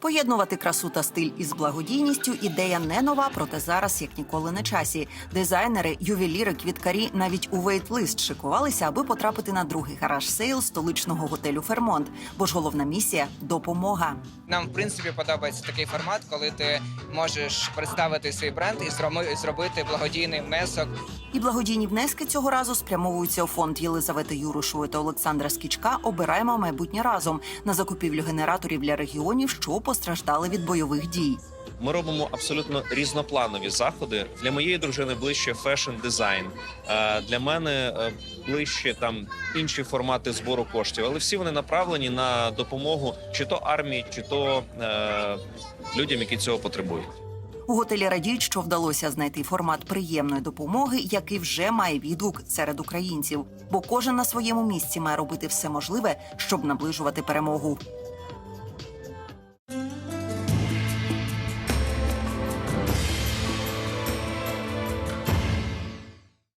Поєднувати красу та стиль із благодійністю ідея не нова, проте зараз як ніколи на часі. Дизайнери, ювеліри, квіткарі навіть у вейт-лист шикувалися, аби потрапити на другий гараж сейл столичного готелю Фермонт. Бо ж головна місія допомога. Нам в принципі подобається такий формат, коли ти можеш представити свій бренд і зробити благодійний внесок. І благодійні внески цього разу спрямовуються у фонд Єлизавети Юришової та Олександра Скічка. Обираємо майбутнє разом на закупівлю генераторів для регіонів, що постраждали від бойових дій. Ми робимо абсолютно різнопланові заходи. Для моєї дружини ближче фешн дизайн. Е, Для мене е, ближче там інші формати збору коштів, але всі вони направлені на допомогу чи то армії, чи то е, людям, які цього потребують. У готелі радіють, що вдалося знайти формат приємної допомоги, який вже має відгук серед українців. Бо кожен на своєму місці має робити все можливе, щоб наближувати перемогу.